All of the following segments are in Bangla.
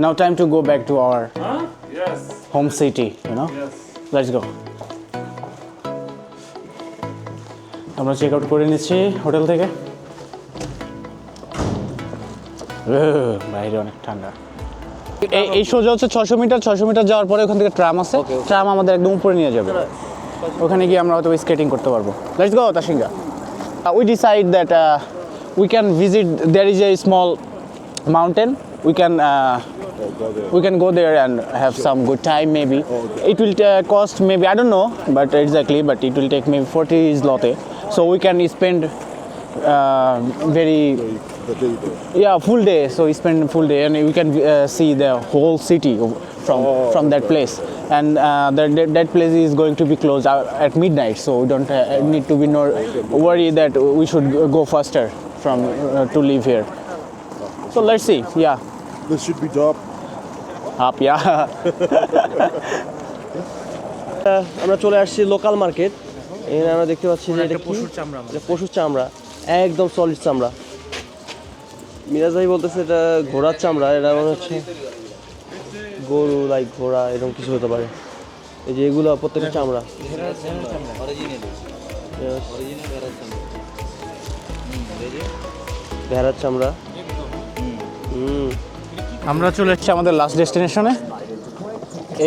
Now time to go back to our Huh? Yes. home city, you know. Yes. Let's go. আমরা চেক আউট করে নিচ্ছি হোটেল থেকে বাইরে অনেক ঠান্ডা এই এই সোজা হচ্ছে ছশো মিটার ছশো মিটার যাওয়ার পরে ওখান থেকে ট্রাম আছে ট্রাম আমাদের একদম উপরে নিয়ে যাবে ওখানে গিয়ে আমরা হয়তো স্কেটিং করতে পারব let's go Tasinga we decide that we can visit there is a small mountain we can we can go there and have some good time maybe. It will uh, cost maybe i don't know but exactly but it will take maybe 40 zloty. So we can spend uh, very The day there. yeah full day. So we spend full day and we can uh, see the whole city from from that place. And uh, that, that that place is going to be closed uh, at midnight. So we don't uh, need to be no worry that we should go faster from uh, to leave here. So let's see. Yeah. This should be top. Up yeah আমরা চলে আসছি লোকাল মার্কেট এখানে আমরা দেখতে পাচ্ছি যে এটা পশুর চামড়া এটা পশুর চামড়া। একদম সলিড চামড়া। মিরাজ ভাই বলতেছে এটা ঘোড়ার চামড়া এটা মনে হচ্ছে গরু লাইক ঘোড়া এরকম কিছু হতে পারে। এই যে এগুলো প্রত্যেকটা চামড়া। ভেড়ার চামড়া। হুম। আমরা চলে এসেছি আমাদের লাস্ট ডেস্টিনেশনে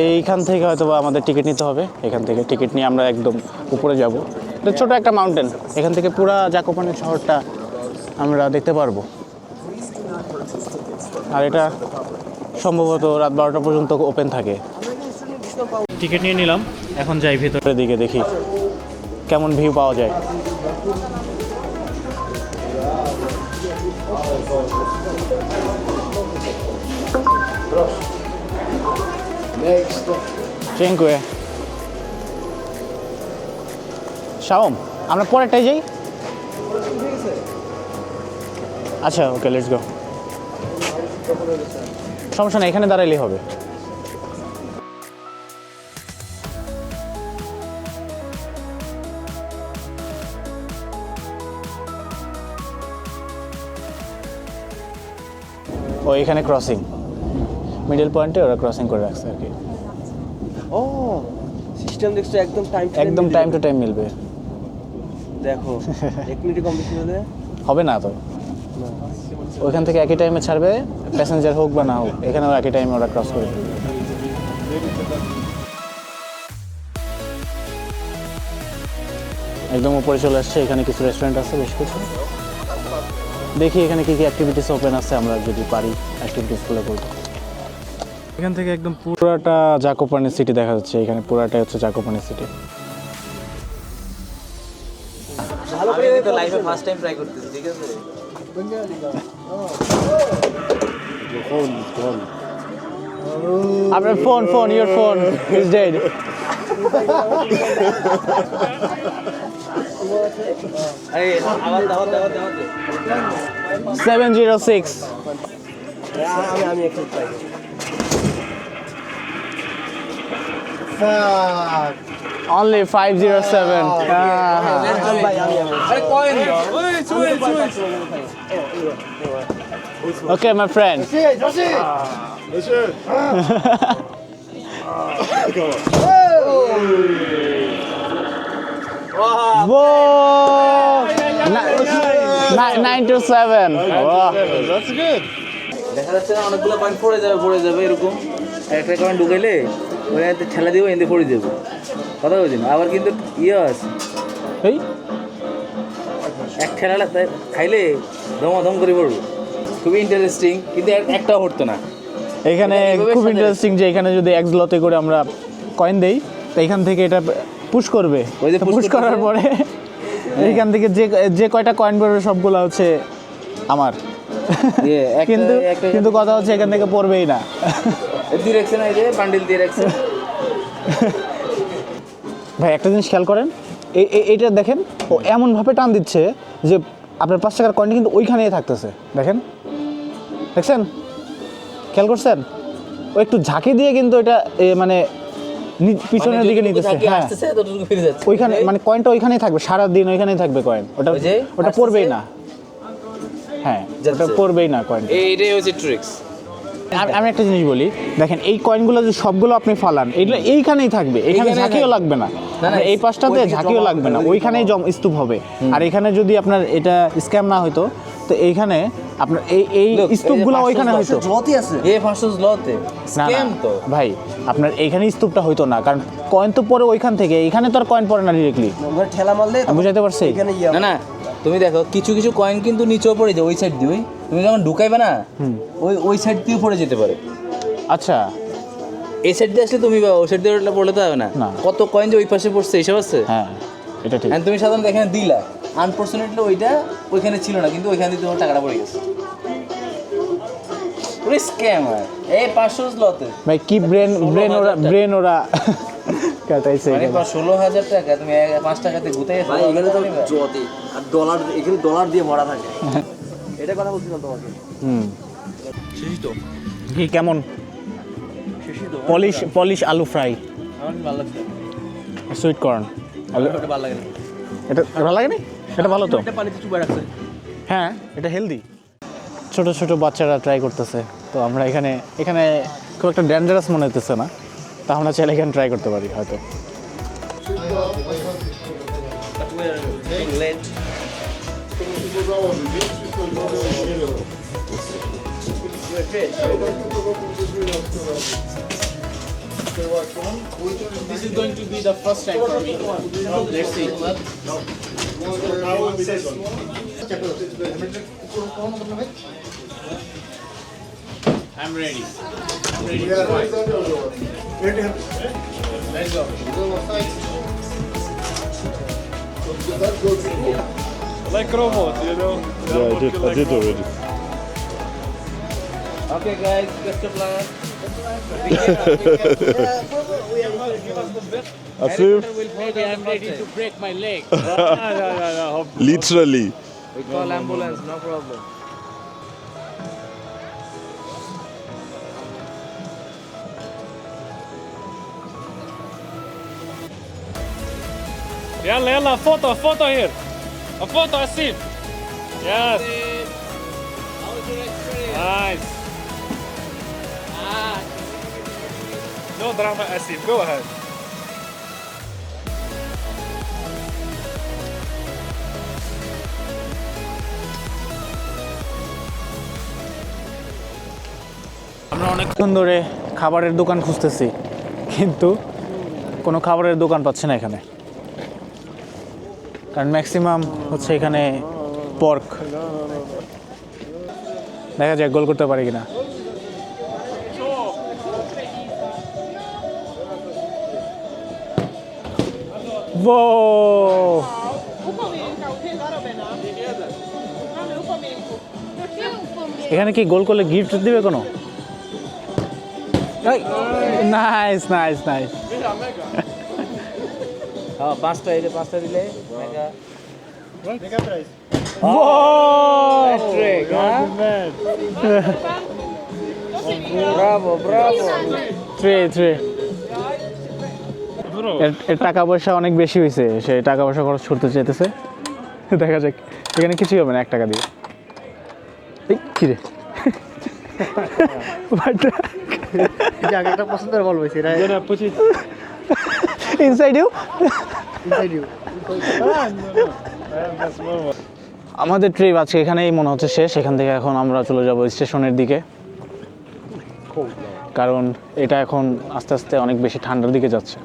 এইখান থেকে হয়তো বা আমাদের টিকিট নিতে হবে। এখান থেকে টিকিট নিয়ে আমরা একদম উপরে যাব। এটা ছোট একটা মাউন্টেন এখান থেকে পুরা জাকোপানি শহরটা আমরা দেখতে পারব। আর এটা সম্ভবত রাত বারোটা পর্যন্ত ওপেন থাকে। টিকিট নিয়ে নিলাম। এখন যাই ভেতরের দিকে দেখি কেমন ভিউ পাওয়া যায়। Dziękuję. শাওম আমরা পরেরটাই যাই আচ্ছা ওকে লেটস গো সমস্যা নেই এখানে দাঁড়াইলেই হবে ও, এখানে ক্রসিং মিডল পয়েন্টে ওরা ক্রসিং করে রাখছে আর কি। সিস্টেম দেখছ একদম টাইম একদম টাইম টু টাইম মিলবে। দেখো এক মিনিটে কমপ্লিট হলে? হবে না তো? ওইখান থেকে একই টাইমে ছাড়বে প্যাসেঞ্জার হোক বা না হোক এখানেও একই টাইমে ওরা ক্রস করে। একদম উপরে চলে আসছে এখানে কিছু রেস্টুরেন্ট আছে বেশ কিছু। দেখি এখানে কি কি অ্যাক্টিভিটিস ওপেন আছে আমরা যদি পারি অ্যাক্টিভিটিসগুলো করব এখান থেকে একদম পুরাটা জাকোপানি সিটি দেখা যাচ্ছে। এখানে পুরাটাই হচ্ছে জাকোপানি সিটি। আমি আপনার phone phone your phone is dead seven zero six আমি আমি একটু করি Only 507. Ah. ভাই আমি আমি আরে কয়েন দাও ওই চুয়ে চুয়ে Okay, my friend. That's it. Whoa! Ni- ni- nine to seven. Wow. That's good. দেখা যাচ্ছে অনেকগুলো কয়েন পড়ে যাবে পড়ে যাবে এরকম একটা কয়েন ঢুকাইলে ওই হাতে ঠেলা দিব এতে পড়ে যাবে কথা বলছি না আবার কিন্তু ইয়ে আছে। এই? এক ঠেলা খাইলে ধমাধম করে পড়বে। খুবই ইন্টারেস্টিং কিন্তু একটাও পড়তো না। এখানে খুব ইন্টারেস্টিং যে এখানে যদি এক জলতে করে আমরা কয়েন দেই তো এখান থেকে এটা পুশ করবে। ওই যে পুশ করার পরে এখান থেকে যে যে কয়টা কয়েন পড়বে সবগুলো হচ্ছে আমার। ইয়ে, কিন্তু কিন্তু কথা হচ্ছে এখান থেকে পড়বেই না। দিয়ে রাখছে না এই যে বান্ডিল দিয়ে রাখছে। ভাই একটা জিনিস খেয়াল করেন এই এই- এইটা দেখেন ও এমনভাবে টান দিচ্ছে যে আপনার পাঁচ টাকার কয়েনটা কিন্তু ওইখানেই থাকতেছে। দেখেন? দেখছেন? খেয়াল করছেন? ও একটু ঝাঁকি দিয়ে কিন্তু এটা এ, মানে নি- পিছনের মানে দিকে নিতেছে। হ্যাঁ। ওইখানে মানে কয়েনটা ওইখানেই থাকবে সারা দিন ওইখানেই থাকবে কয়েন ওটা ওটা পড়বেই না। হ্যাঁ ওটা পড়বেই না কয়েন এইটাই হচ্ছে ট্রিক্স আমি- একটা জিনিস বলি দেখেন এই কয়েনগুলো যে সবগুলো আপনি ফালান এগুলো এইখানেই থাকবে এখানে ঝাঁকিও লাগবে না। না, না, আপনার এই পাশটাতে ঝাঁকিও লাগবে না ওইখানেই জম স্তূপ হবে। আর এখানে যদি আপনার এটা স্ক্যাম না হতো তো এইখানে আপনার এই এই স্তূপগুলো ওইখানে হতো জলতি আছে। এ ফাঁসো লতে স্ক্যাম তো। ভাই আপনার এইখানে স্তূপটা হইতো না কারণ কয়েন তো পরে ওইখান থেকে এখানে তো আর কয়েন পড়ে না ডিরেক্টলি ঠেলা মারলে বুঝাতে পারছি? এখানে না না তুমি দেখো কিছু কিছু কয়েন কিন্তু নিচেও পড়ে যায় ওই সাইড দিয়ে তুমি যখন ঢুকাইবে না ওই ওই সাইড দিয়েও পড়ে যেতে পারে। আচ্ছা। এই সাইড দিয়ে আসলে তুমি ওই সাইড দিয়ে ওটা পড়লে তো হবে না। কত কয়েন যে ওই পাশে পড়ছে এইসব আছে? হ্যাঁ এটা ঠিক। তুমি সাধারণত এখানে দিলা আনফর্চুনেটলি ওইটা ওইখানে ছিল না কিন্তু ওইখানে তোমার টাকাটা পড়ে গেছে। পুরো স্ক্যাম এই পাঁচশো লতে ভাই কি ব্রেন ব্রেন ওরা ব্রেন ওরা কাটাইছে মানে এখানে। ষোলো হাজার টাকা তুমি পাঁচ টাকাতে গুতাই ভাই এখানে তো আর ডলার এখানে ডলার দিয়ে ভরা থাকে। এটা কথা বলছিলাম তোমাকে। হুম। কি কেমন? পলিশ পলিশ আলু ফ্রাই। আমার ভালো লাগছে সুইট কর্ন ভালো লাগে এটা ভালো লাগে না। এটা ভালো তো। এটা পানিতে চুপে রাখছে। হ্যাঁ এটা হেলদি ছোট ছোট বাচ্চারা ট্রাই করতেছে। তো আমরা এখানে এখানে খুব একটা ডেঞ্জারাস মনে হতেছে না। তা আমরা চাইলে এখানে ট্রাই করতে পারি হয়তো I'm ready. I'm ready. Yeah. To fight. Let's go. Like robot, you know? Yeah, I did. I did already. Okay guys, best of luck. Asif, Maybe I'm ready to break my leg. no, no, no, no. literally. We call ambulance, no problem. Yalla, yalla, photo, photo here. A photo, Asif. Yes. Nice. No drama, Asif. Go ahead. আমরা অনেকক্ষণ ধরে খাবারের দোকান খুঁজতেছি কিন্তু কোনো খাবারের দোকান পাচ্ছি না এখানে কারণ ম্যাক্সিমাম হচ্ছে এখানে পর্ক দেখা যাক গোল করতে পারি কিনা! এখানে কি গোল করলে গিফট দিবে কোনো? নাইস নাইস নাইস হ্যাঁ পাঁচটা যে পাঁচটা দিলে mega bravo bravo three three Bro, এর টাকা পয়সা অনেক বেশি হয়েছে সে টাকা পয়সা খরচ করতে চাইতেছে দেখা যাক এখানে কিছুই হবে না এক টাকা দিয়ে এই কিরে জায়গাটা পছন্দের বল. ইনসাইড ইউ আমাদের ট্রিপ আজকে এখানেই মনে হচ্ছে শেষ। এখান থেকে এখন আমরা চলে যাব স্টেশনের দিকে। কারণ এটা এখন আস্তে আস্তে অনেক বেশি ঠান্ডার দিকে যাচ্ছে।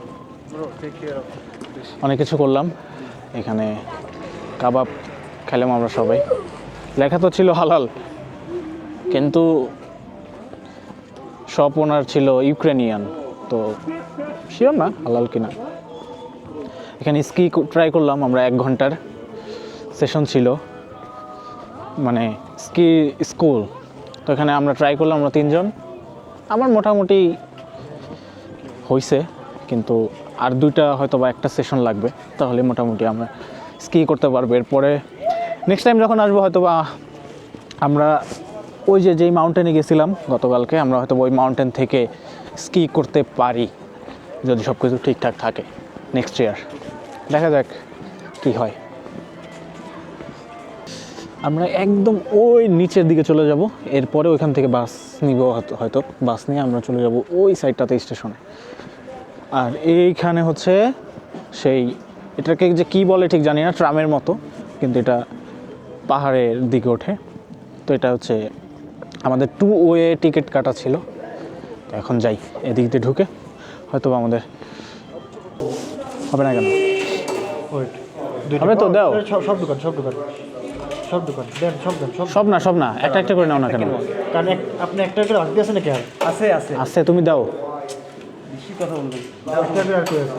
অনেক কিছু করলাম। এখানে কাবাব খেলাম আমরা সবাই। লেখা তো ছিল হালাল। কিন্তু সব ওনার ছিল ইউক্রেনিয়ান। তো শিওর না হালাল কিনা? এখানে স্কি ট্রাই করলাম আমরা এক ঘণ্টার সেশন ছিল। মানে স্কি স্কুল তো এখানে আমরা ট্রাই করলাম আমরা তিনজন। আমার মোটামুটি হয়েছে কিন্তু আর দুইটা হয়তো বা একটা সেশন লাগবে। তাহলে মোটামুটি আমরা স্কি করতে পারব। এরপরে নেক্সট টাইম যখন আসব হয়তো বা আমরা ওই যে যেই মাউন্টেনে গেছিলাম গতকালকে, আমরা হয়তো ওই মাউন্টেন থেকে স্কি করতে পারি, যদি সব কিছু ঠিকঠাক থাকে নেক্সট ইয়ার দেখা যাক কী হয়। আমরা একদম ওই নিচের দিকে চলে যাব, এরপরে ওইখান থেকে বাস নিব হয়তো- বাস নিয়ে আমরা চলে যাব ওই সাইডটাতে স্টেশনে আর এইখানে হচ্ছে সেই, এটাকে যে কি বলে ঠিক জানি না, ট্রামের মতো, কিন্তু এটা পাহাড়ের দিকে ওঠে। তো এটা হচ্ছে আমাদের টু ওয়ে টিকিট কাটা ছিল। এখন যাই, এদিক দিয়ে ঢুকে হয়তো আমাদের হবে না কেন? ওয়েট হবে তো? দাও। সব সব দোকান সব দোকান। সব দোকান। দেন সব দেন সব সব না সব না। একটা একটা করে নাও না কেন? কারণ এক আপনি একটা করে হাত দিয়েছেন নাকি আর? আছে আছে। আস্তে তুমি দাও। বেশি কথা বলবেন একটা করে আছে।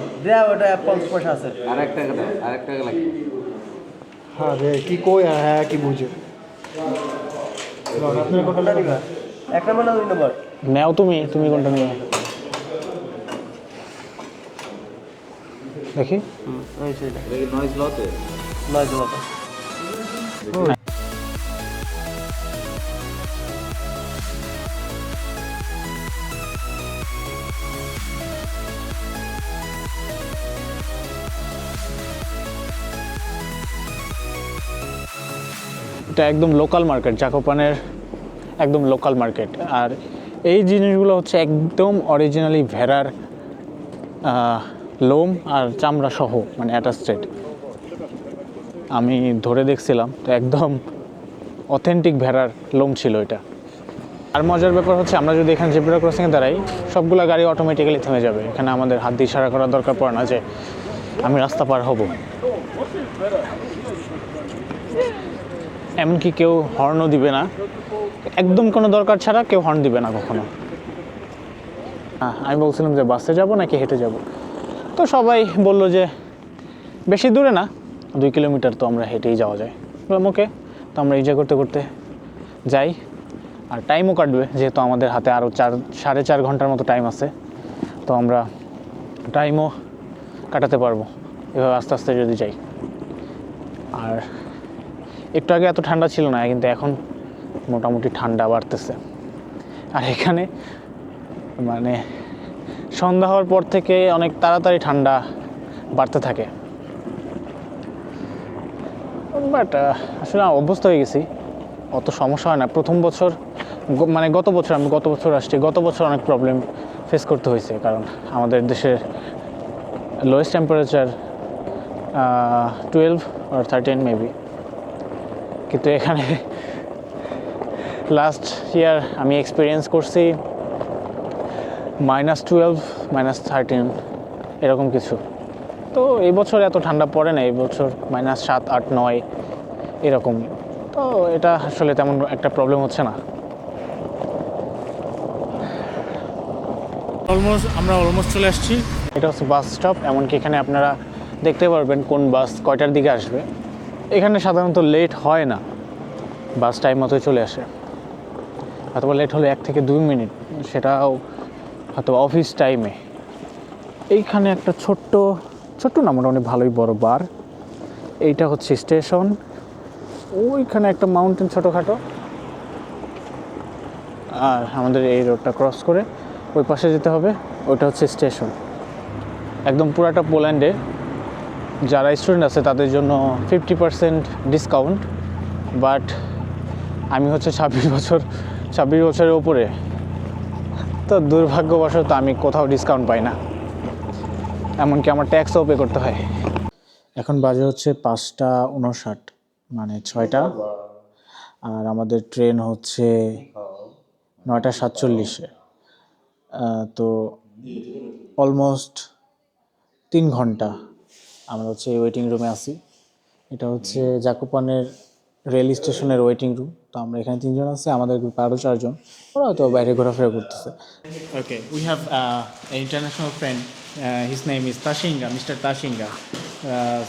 ওটা পঞ্চাশ পয়সা আছে। আর আর লাগবে হ্যাঁ রে কি কই হ্যাঁ কি বুঝে। লন, আপনার কোনটা নিবা? এক নম্বর না দুই নম্বর? নাও তুমি তুমি কোনটা নিয়ে দেখি। ওই সেটা এটা কি নয়েজ লতে এটা একদম লোকাল মার্কেট জাকোপানের একদম লোকাল মার্কেট আর এই জিনিসগুলো হচ্ছে একদম অরিজিনালি ভেড়ার লোম আর চামড়া সহ মানে অ্যাটাস্টেড আমি ধরে দেখছিলাম, তো একদম অথেন্টিক ভেড়ার লোম ছিল এটা। আর মজার ব্যাপার হচ্ছে, আমরা যদি এখানে জেব্রা ক্রসিংয়ে দাঁড়াই, সবগুলো গাড়ি অটোমেটিক্যালি থেমে যাবে। এখানে আমাদের হাত দিয়ে ইশারা করার দরকার পড়ে না যে, আমি রাস্তা পার হব। এমনকি কেউ হর্নও দিবে না। একদম কোনো দরকার ছাড়া কেউ হর্ন দিবে না কখনো। হ্যাঁ আমি বলছিলাম যে, বাসে যাব নাকি হেঁটে যাব? তো সবাই বলল যে বেশি দূরে না, দুই কিলোমিটার তো আমরা হেঁটেই যাওয়া যায়। বললাম, ওকে। তো আমরা এনজয় করতে করতে যাই, আর টাইমও কাটবে, যেহেতু আমাদের হাতে আরও চার, সাড়ে চার ঘণ্টার মতো টাইম আছে। তো আমরা টাইমও কাটাতে পারব। এভাবে আস্তে আস্তে যদি যাই। আর একটু আগে এত ঠান্ডা ছিল না, কিন্তু এখন মোটামুটি ঠান্ডা বাড়তেছে। আর এখানে মানে সন্ধ্যা হওয়ার পর থেকে অনেক তাড়াতাড়ি ঠান্ডা বাড়তে থাকে। বাট আসলে অভ্যস্ত হয়ে গেছি। অত সমস্যা হয় না। প্রথম বছর মানে গত বছর, আমি গত বছর আসছি। গত বছর অনেক প্রবলেম ফেস করতে হয়েছে। কারণ আমাদের দেশের লোয়েস্ট টেম্পারেচার টুয়েলভ আর থার্টিন মেবি কিন্তু এখানে লাস্ট ইয়ার আমি এক্সপিরিয়েন্স করছি। মাইনাস টুয়েলভ মাইনাস থার্টিন এরকম কিছু। তো এই বছর এত ঠান্ডা পড়ে না এই বছর মাইনাস সাত আট নয় এরকম। তো এটা আসলে তেমন একটা প্রবলেম হচ্ছে না। অলমোস্ট আমরা অলমোস্ট চলে আসছি। এটা হচ্ছে বাস স্টপ এমনকি এখানে আপনারা দেখতে পারবেন কোন বাস কয়টার দিকে আসবে। এখানে সাধারণত লেট হয় না। বাস টাইম মতোই চলে আসে। অথবা লেট হলে এক থেকে দুই মিনিট সেটাও হয়তো অফিস টাইমে এইখানে একটা ছোট্ট ছোট্ট না, মোটামুটি ভালোই বড় বার। এইটা হচ্ছে স্টেশন ওইখানে একটা মাউন্টেন ছোটোখাটো। আর আমাদের এই রোডটা ক্রস করে ওই পাশে যেতে হবে, ওইটা হচ্ছে স্টেশন একদম পুরাটা পোল্যান্ডে যারা স্টুডেন্ট আছে, তাদের জন্য ফিফটি পার্সেন্ট ডিসকাউন্ট বাট আমি হচ্ছে ছাব্বিশ বছর, ছাব্বিশ বছরের ওপরে তো দুর্ভাগ্যবশত আমি কোথাও ডিসকাউন্ট পাই না। এমনকি আমার ট্যাক্সও পে করতে হয়। এখন বাজে হচ্ছে পাঁচটা উনষাট মানে ছয়টা। আর আমাদের ট্রেন হচ্ছে নয়টা সাতচল্লিশে। তো অলমোস্ট তিন ঘণ্টা আমরা হচ্ছে ওয়েটিং রুমে আছি। এটা হচ্ছে জাকুপানের রেল স্টেশনের ওয়েটিং রুম তো আমরা এখানে তিনজন আছি আমাদের গ্রুপে আরও চারজন। ওরা তো বাইরে ঘোরাফেরা করতেছে। Okay we have international friend his name is Tasinga mister Tasinga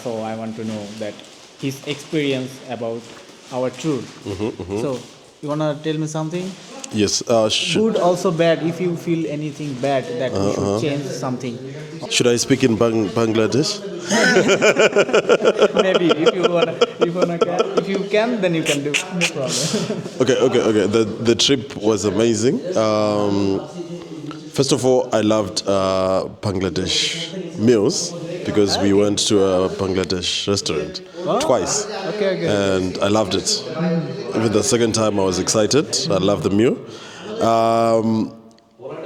so I want to know that his experience about our tour so you wanna tell me something? Yes. Uh, sh- Good also bad. If you feel anything bad, that we should uh-huh. change something. should I speak in Bang- Bangladesh? Maybe if you wanna, if you wanna, if you can, then you can do. No problem. Okay, okay, okay. The the trip was amazing. Um, first of all, I loved uh, Bangladesh meals because we went to a Bangladesh restaurant twice. Okay, okay. And I loved it. Even the second time, I was excited. I loved the meal. Um,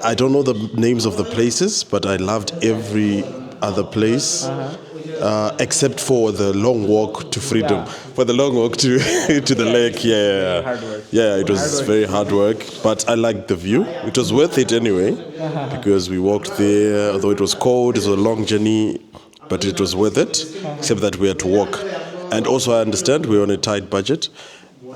I don't know the names of the places, but I loved every other place. uh except for the long walk to freedom, for the long walk to to the lake. Yeah, yeah, yeah. yeah. It was very hard work, but I liked the view. It was worth it anyway because we walked there. Although it was cold, it was a long journey, but it was worth it. Except that we had to walk, and also I understand we're on a tight budget.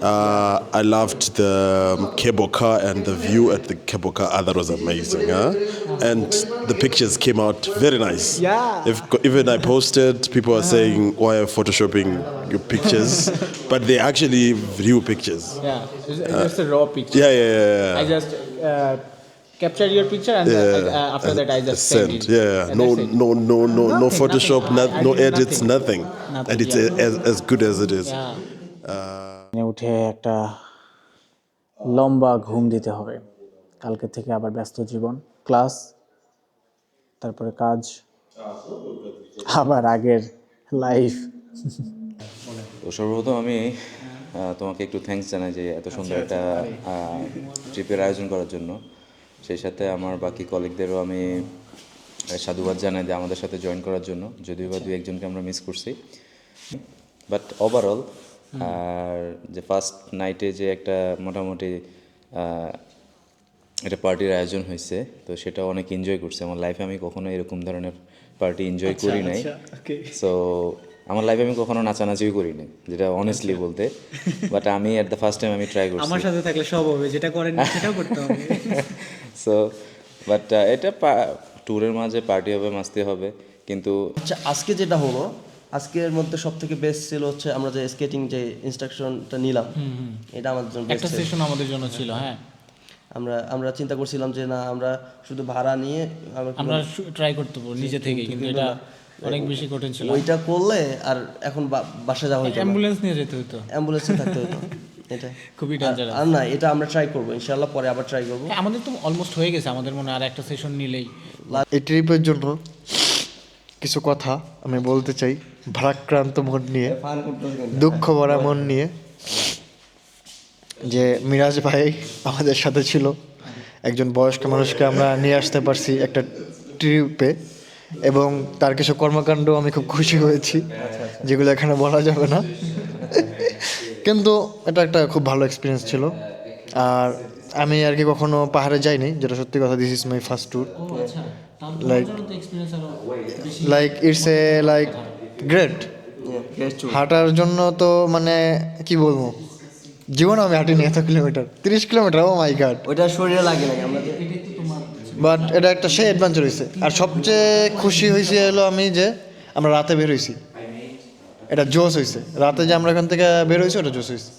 Uh, I loved the um, cable car and the view at the cable car. Ah, that was amazing, huh? And the pictures came out very nice. Yeah. If, even I posted, people are saying, "Why are photoshopping your pictures?" but they're actually real pictures. Yeah, it's, it's just a raw picture. Yeah, yeah, yeah. yeah. I just uh, captured your picture and Yeah. uh, uh, after that I just sent it. Yeah, yeah. No, no, no, no, no Nothing, Photoshop, nothing. I- no, no edits, nothing. nothing, Nothing, and it's yeah. as, as good as it is. উঠে একটা লম্বা ঘুম দিতে হবে কালকে থেকে আবার ব্যস্ত জীবন ক্লাস তারপরে কাজ আবার আগের লাইফ তো সর্বপ্রথম আমি তোমাকে একটু থ্যাঙ্কস জানাই যে এত সুন্দর একটা ট্রিপের আয়োজন করার জন্য সেই সাথে আমার বাকি কলিগদেরও আমি সাধুবাদ জানাই যে আমাদের সাথে জয়েন করার জন্য। যদিও বা দু একজনকে আমরা মিস করছি। বাট ওভারঅল আর যে ফার্স্ট নাইটে যে একটা মোটামুটি একটা পার্টির আয়োজন হয়েছে তো সেটা অনেক এনজয় করছে। আমার লাইফে আমি কখনো এরকম ধরনের পার্টি এনজয় করি নাই। সো আমার লাইফে আমি কখনো নাচানাচিও করি নাই যেটা অনেস্টলি বলতে। বাট আমি এট দ্য ফার্স্ট টাইম আমি ট্রাই করছি। আমার সাথে থাকলে সব হবে যেটা করেন সেটাও করতে হবে। সো বাট এটা ট্যুরের মাঝে পার্টি হবে মাস্তি হবে কিন্তু আচ্ছা আজকে যেটা হলো আজকের মধ্যে সব থেকে বেস্ট ছিল হচ্ছে আমরা যে স্কেটিং যে ইনস্ট্রাকশনটা নিলাম এটা আমাদের জন্য একটা সেশন আমাদের জন্য ছিল হ্যাঁ। আমরা আমরা চিন্তা করছিলাম যে না আমরা শুধু ভাড়া নিয়ে আমরা ট্রাই করতে পারব নিজে থেকে কিন্তু এটা অনেক বেশি কঠিন ছিল। ওইটা করলে আর এখন বাসা যাওয়া হইতো না। অ্যাম্বুলেন্স নিয়ে যেতে হতো অ্যাম্বুলেন্সে থাকতে হতো এটা খুবই আর- ডেঞ্জারাস আর না এটা আমরা ট্রাই করব ইনশাল্লাহ পরে আবার ট্রাই করব। আমাদের তো অলমোস্ট হয়ে গেছে আমাদের মনে আর একটা সেশন নিলেই। এই ট্রিপের জন্য কিছু কথা আমি বলতে চাই ভারাক্রান্ত মন নিয়ে দুঃখ ভরা মন নিয়ে। যে মিরাজ ভাই আমাদের সাথে ছিল একজন বয়স্ক মানুষকে আমরা নিয়ে আসতে পারছি একটা ট্রিপে এবং তার কিছু কর্মকাণ্ড আমি খুব খুশি হয়েছি যেগুলো এখানে বলা যাবে না। কিন্তু এটা একটা খুব ভালো এক্সপিরিয়েন্স ছিল। আর আমি আর কি কখনো পাহাড়ে যাইনি যেটা সত্যি কথা this is my first tour like like it's a like great হাঁটার জন্য তো মানে কি বলব? জীবনে আমি হাঁটিনি এত কিলোমিটার তিরিশ কিলোমিটার ও মাই গাড ওইটা শরীরে লাগে না আমরা বাট এটা একটা সে অ্যাডভেঞ্চার হয়েছে আর সবচেয়ে খুশি হয়েছে হলো আমি যে আমরা রাতে বের হয়েছি এটা জোস হয়েছে রাতে যে আমরা এখান থেকে বের হয়েছি ওটা জোস হয়েছে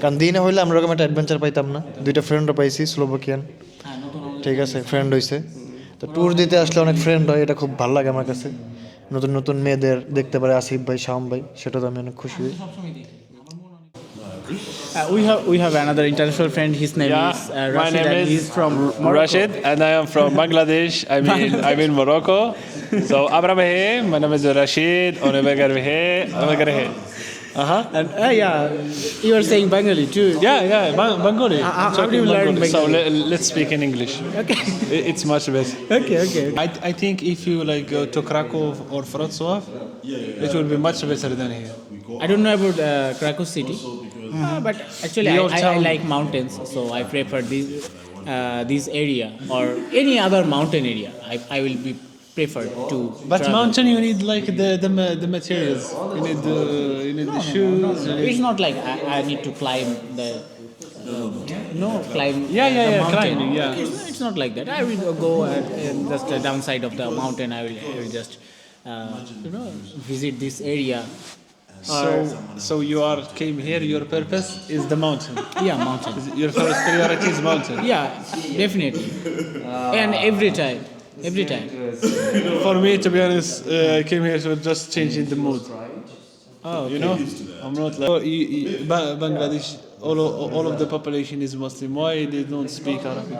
কারণ দিনে হইলে আমরা ওরকম একটা অ্যাডভেঞ্চার পাইতাম না দুইটা ফ্রেন্ডও পাইছি স্লোভাকিয়ান ঠিক আছে ফ্রেন্ড হয়েছে তো ট্যুর দিতে আসলে অনেক ফ্রেন্ড হয় এটা খুব ভালো লাগে আমার কাছে নতুন নতুন মেয়েদের দেখতে পারে আসিফ ভাই শাম ভাই সেটা তো আমি অনেক খুশি হই Uh, we have we have another international friend. His name Yeah, is uh, my Rashid name and is he's from Morocco. Rashid, and I am from Bangladesh. I mean, I'm in Morocco. So, Abraham here. My name is Rashid. Onebegar here. Onebegar here. Uh huh. And uh, yeah, you are saying Bengali too. Yeah, yeah, Bang- Bengali. How- how do you learn So Bengali? let, let's speak in English. Okay. It's much better. okay. Okay. I, I think if you like go to Krakow or Wrocław, it will be much better than here. I don't know about uh, Krakow city, uh, but actually I, I, I like mountains, so I prefer this uh, this area or any other mountain area. I, I will be preferred to. But travel. mountain, you need like the the, ma- the materials. You need the you need the shoes. you need- It's not like I, I need to climb the. no, climb. Yeah, yeah, the yeah, mountain. climbing, yeah. It's, it's not like that. I will go and, and just the downside of the mountain. I will, I will just, uh, you know, visit this area. So so you are came here. Your purpose is the mountain. Yeah, mountain. Your first priority is mountain. Yeah, definitely. and every time, every time. For me, to be honest, uh, I came here to just changing the mood. Oh, You know, I'm not like oh, you- you- Ba- Bangladesh. All of, all of the population is Muslim. Why they don't speak Arabic?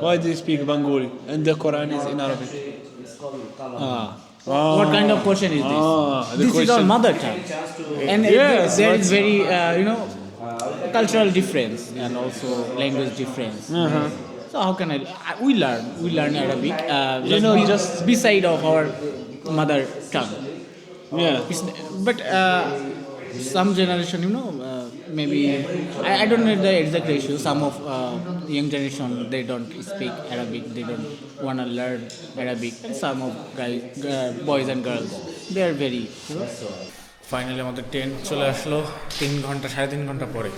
Why do they speak Bengali? And the Quran is in Arabic. Ah, what kind of question is this? Ah, the this is our mother tongue, and Yes, there, there is very uh, you know cultural difference and also language difference. Uh-huh. So how can I, I? We learn. We learn Arabic. Uh, You know, be- just- beside of our mother tongue. Yeah. It's, but uh, some generation, you know, uh, maybe I, I don't know the exact ratio. Some of uh, young generation they don't speak Arabic. They don't want to learn Arabic, and some of guys, uh, boys and girls, they are very. Finally আমাদের ট্রেন চলে আসলো তিন ঘণ্টা সাড়ে তিন ঘণ্টা পরে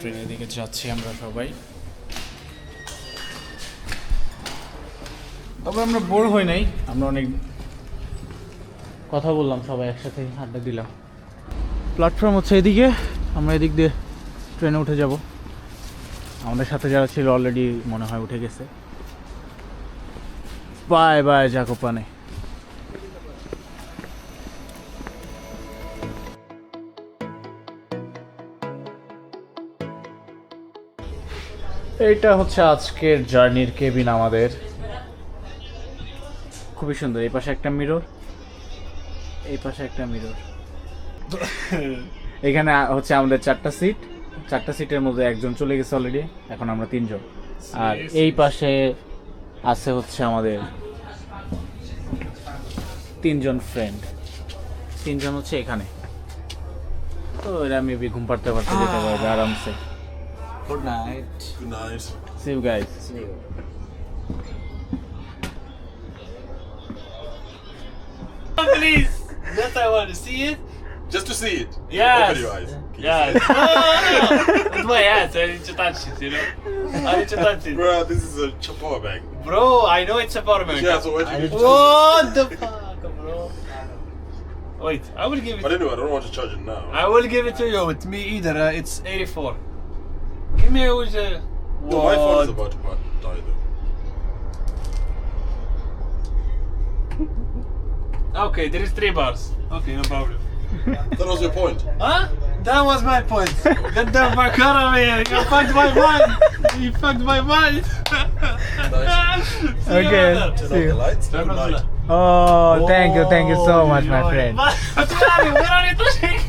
ট্রেনের দিকে যাচ্ছি আমরা সবাই তবে আমরা বোর হই নাই। আমরা অনেক কথা বললাম সবাই একসাথে আড্ডা দিলাম। প্ল্যাটফর্ম হচ্ছে এদিকে আমরা এদিক দিয়ে ট্রেনে উঠে যাব। আমাদের সাথে যারা ছিল অলরেডি মনে হয় উঠে গেছে। বাই বাই জাকোপানে এইটা হচ্ছে আজকের জার্নির কেবিন আমাদের। খুবই সুন্দর। এই পাশে একটা মিরর এই পাশে একটা মিরর এখানে হচ্ছে আমাদের চারটা সিট চারটা সিটের মধ্যে একজন চলে গেছে অলরেডি এখন আমরা তিনজন। আর এই পাশে আছে হচ্ছে আমাদের তিনজন ফ্রেন্ড তিনজন হচ্ছে এখানে। তো এরা মেবি ঘুম পাড়তে পারতে যেতে পারবে আরামসে। Good night Good night. See you guys Please. That's I want to see it. Just to see it. Yeah. Open your eyes. Can you Yeah. see it? With my hands, I need to touch it, you know. I need to touch it. Bro, this is a Chapar bag. Bro, I know it's a power bank. Yeah, so why don't you What the fuck, bro? Wait, I will give it. But anyway, I don't want to charge it now. I will give it to you. It's me either. Uh, it's 84. Give me a. uh, No, my phone is what? about to die though. Okay, there is three bars. Okay, no problem. That was your point. Huh? That was my point. Get the fuck out of here. You fucked my mind. You fucked my mind. Nice. See you Okay. later. Turn off the lights. Turn Good off the night. light. Oh, thank you, thank you so much, my friend. What's wrong? Where are you touching?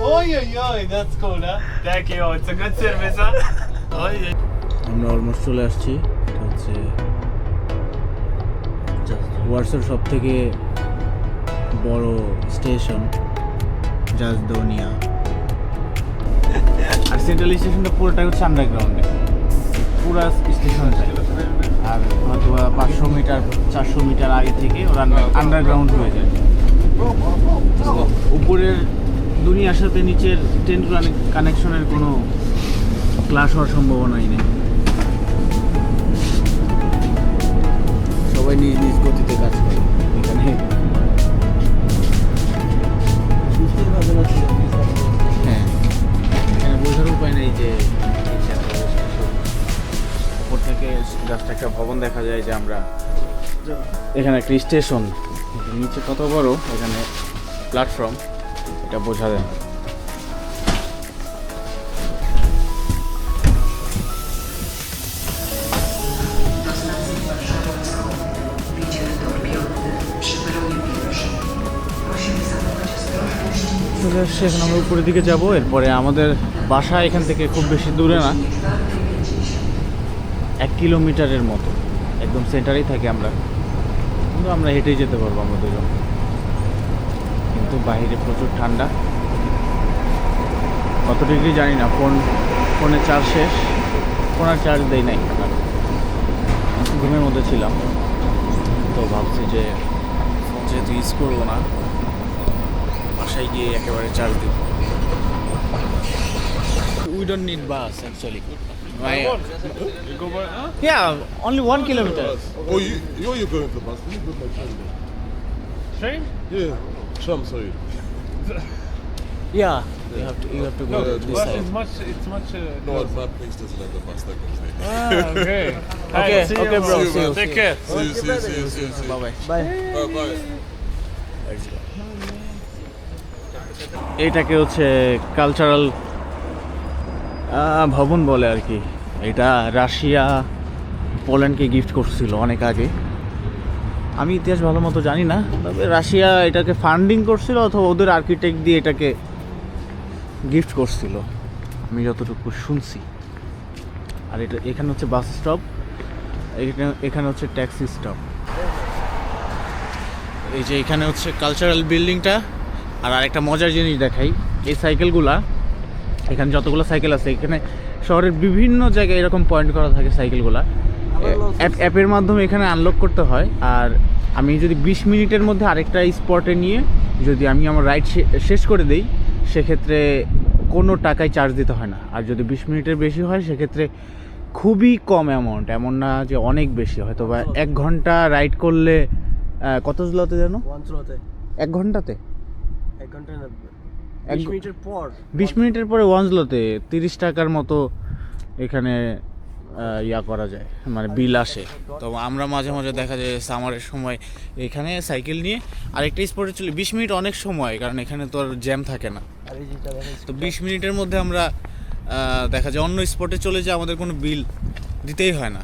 Oi, oi, oi, that's cool, huh? Thank you. It's a good service, huh? Oi, oi. আমরা অলমোস্ট চলে আসছি এটা হচ্ছে ওয়ার্সের সব থেকে বড় স্টেশন জাজদোনিয়া আর সেন্ট্রাল স্টেশনটা পুরোটাই হচ্ছে আন্ডারগ্রাউন্ডে পুরো স্টেশনটাই আর হয়তো পাঁচশো মিটার, চারশো মিটার আগে থেকে ওরা আন্ডারগ্রাউন্ড হয়ে যায়। উপরের দুনিয়ার সাথে নিচের ট্রেন কানেকশনের কোনো ক্লাস হওয়ার সম্ভাবনাই নেই। সবাই নিজ নিজ গতিতে কাজ করে এখানে হ্যাঁ এখানে বোঝার উপায় নেই যে থেকে জাস্ট একটা ভবন দেখা যায় যে আমরা এখানে একটা স্টেশন, নিচে কত বড়? এখানে প্ল্যাটফর্ম এটা বোঝা যায় আসছে, এখন আমরা উপরের দিকে যাব। এরপরে আমাদের বাসা এখান থেকে খুব বেশি দূরে না। এক কিলোমিটারের মতো। একদম সেন্টারেই থাকি আমরা। কিন্তু আমরা হেঁটেই যেতে পারব আমরা দুজন। কিন্তু বাইরে প্রচুর ঠান্ডা। কত ডিগ্রি জানি না। ফোন, ফোনে চার্জ শেষ। ফোন আর চার্জ দেই নাই। ঘুমের মধ্যে ছিলাম। তো ভাবছি যে যেহেতু ইউজ করব না বাসায় গিয়ে একেবারে চার্জ দিব we don't need bus actually You go by, huh? Yeah, only one kilometer. Oh, you, you you're going for the bus. Let me put my train there. Train? Yeah, tram, sorry. Yeah, you have to you have to go No, to it's this Bus side. is much, it's much. Uh, No, my place doesn't have the bus that goes there. ah, okay. Okay, see you, okay, bro. See you, See you. man. Take care. See you, see you, see you, see you, see you. Bye bye. Bye. Bye. হচ্ছে কালচারাল ভবন বলে আর কি। এটা রাশিয়া, পোল্যান্ডকে গিফট করছিল অনেক আগে। আমি ইতিহাস ভালো মতো জানি না, তবে রাশিয়া এটাকে ফান্ডিং করছিল অথবা ওদের আর্কিটেক্ট দিয়ে এটাকে গিফট করছিল। আমি যতটুকু শুনছি। আর এটা, এখানে হচ্ছে বাস স্টপ এখানে হচ্ছে ট্যাক্সি স্টপ এই যে এখানে হচ্ছে কালচারাল বিল্ডিংটা আর আরেকটা মজার জিনিস দেখাই এই সাইকেলগুলা এখানে যতগুলো সাইকেল আছে এখানে শহরের বিভিন্ন জায়গায় এরকম পয়েন্ট করা থাকে সাইকেলগুলা। অ্যাপ- অ্যাপের মাধ্যমে এখানে আনলক করতে হয় আর আমি যদি বিশ মিনিটের মধ্যে আরেকটা স্পটে নিয়ে যদি আমি আমার রাইড শেষ করে দেই সেক্ষেত্রে কোনো টাকায় চার্জ দিতে হয় না। আর যদি বিশ মিনিটের বেশি হয় সেক্ষেত্রে খুবই কম অ্যামাউন্ট এমন না যে অনেক বেশি। হয়তো বা এক ঘণ্টা রাইড করলে কত জলতে জানো এক ঘন্টাতে? না এক মিনিটের পর বিশ মিনিটের পরে ওয়ানজলোতে তিরিশ টাকার মতো এখানে ইয়া করা যায় মানে বিল আসে। তো আমরা মাঝে মাঝে দেখা যায় সামারের সময় এখানে সাইকেল নিয়ে আরেকটা স্পটে চলে বিশ মিনিট অনেক সময় কারণ এখানে তো আর জ্যাম থাকে না। আর তো বিশ মিনিটের মধ্যে আমরা দেখা যায় অন্য স্পটে চলে যায় আমাদের কোনো বিল দিতেই হয় না।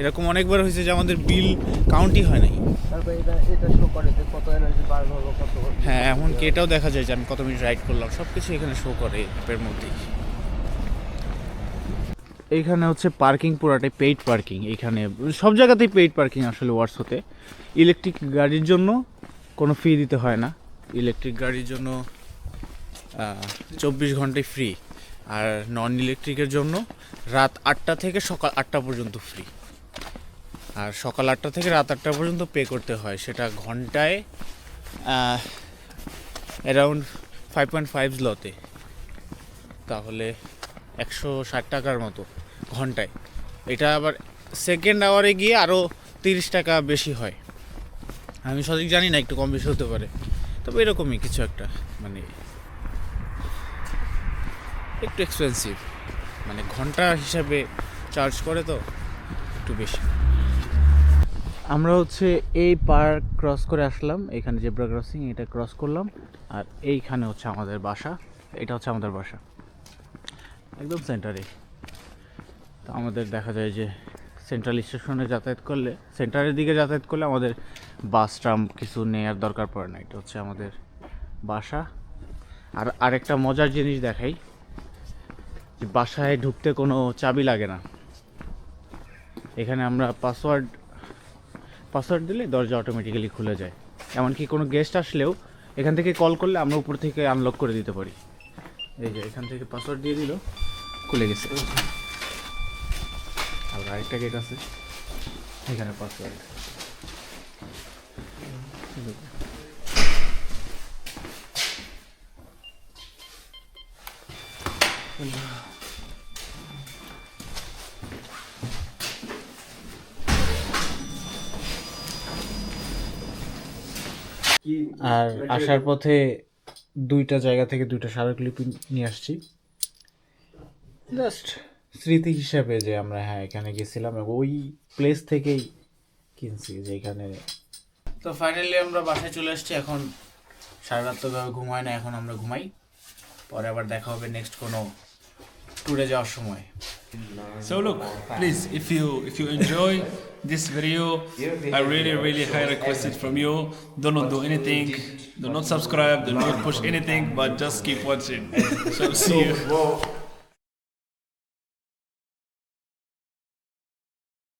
এরকম অনেকবার হয়েছে যে আমাদের বিল কাউন্টই হয় নাই। তারপর এটা এটা শো করে যে কত এনার্জি বার হলো কত হ্যাঁ এমনকি এটাও দেখা যায় যে আমি কত মিনিট রাইড করলাম সব কিছু এখানে শো করে অ্যাপের মধ্যেই। এইখানে হচ্ছে পার্কিং পুরাটাই পেইড পার্কিং এখানে সব জায়গাতেই পেইড পার্কিং আসলে ওয়ার্সোতে ইলেকট্রিক গাড়ির জন্য কোনো ফি দিতে হয় না। ইলেকট্রিক গাড়ির জন্য চব্বিশ ঘন্টায় ফ্রি আর নন ইলেকট্রিকের জন্য রাত আটটা থেকে সকাল আটটা পর্যন্ত ফ্রি আর সকাল আটটা থেকে রাত আটটা পর্যন্ত পে করতে হয়। সেটা ঘন্টায় অ্যারাউন্ড ফাইভ পয়েন্ট ফাইভ লতে তাহলে একশো ষাট টাকার মতো ঘন্টায়। এটা আবার সেকেন্ড আওয়ারে গিয়ে আরও তিরিশ টাকা বেশি হয়। আমি সঠিক জানি না, একটু কম বেশি হতে পারে। তবে এরকমই কিছু একটা মানে একটু এক্সপেন্সিভ মানে ঘণ্টা হিসাবে চার্জ করে তো একটু বেশি। আমরা হচ্ছে এই পার্ক ক্রস করে আসলাম। এখানে জেব্রা ক্রসিং এটা ক্রস করলাম। আর এইখানে হচ্ছে আমাদের বাসা। এটা হচ্ছে আমাদের বাসা। একদম সেন্টারে তো আমাদের দেখা যায় যে সেন্ট্রাল স্টেশনে যাতায়াত করলে সেন্টারের দিকে যাতায়াত করলে আমাদের বাস ট্রাম কিছু নেওয়ার দরকার পড়ে না। এটা হচ্ছে আমাদের বাসা। আর আরেকটা মজার জিনিস দেখাই। যে বাসায় ঢুকতে কোনো চাবি লাগে না। এখানে আমরা পাসওয়ার্ড পাসওয়ার্ড দিলে দরজা অটোমেটিক্যালি খুলে যায়। এমনকি কোনো গেস্ট আসলেও এখান থেকে কল করলে আমরা উপর থেকে আনলক করে দিতে পারি। এই যে এখান থেকে পাসওয়ার্ড দিয়ে দিল, খুলে গেছে। আর আরেকটা গেট আছে, এখানে পাসওয়ার্ড আর আসার পথে দুইটা জায়গা থেকে দুইটা স্মারকলিপি নিয়ে আসছি। জাস্ট স্মৃতি হিসাবে যে আমরা হ্যাঁ এখানে গেছিলাম এবং ওই প্লেস থেকেই কিনছি যে এখানে তো ফাইনালি আমরা বাসায় চলে আসছি। এখন সারা রাত ঘুমায় না এখন আমরা ঘুমাই। পরে আবার দেখা হবে নেক্সট কোনো ট্যুরে যাওয়ার সময় So look, please, if you if you enjoy this video, I really really high requested from you. Do not do anything. Do not subscribe. Do not push anything. But just keep watching. So see you.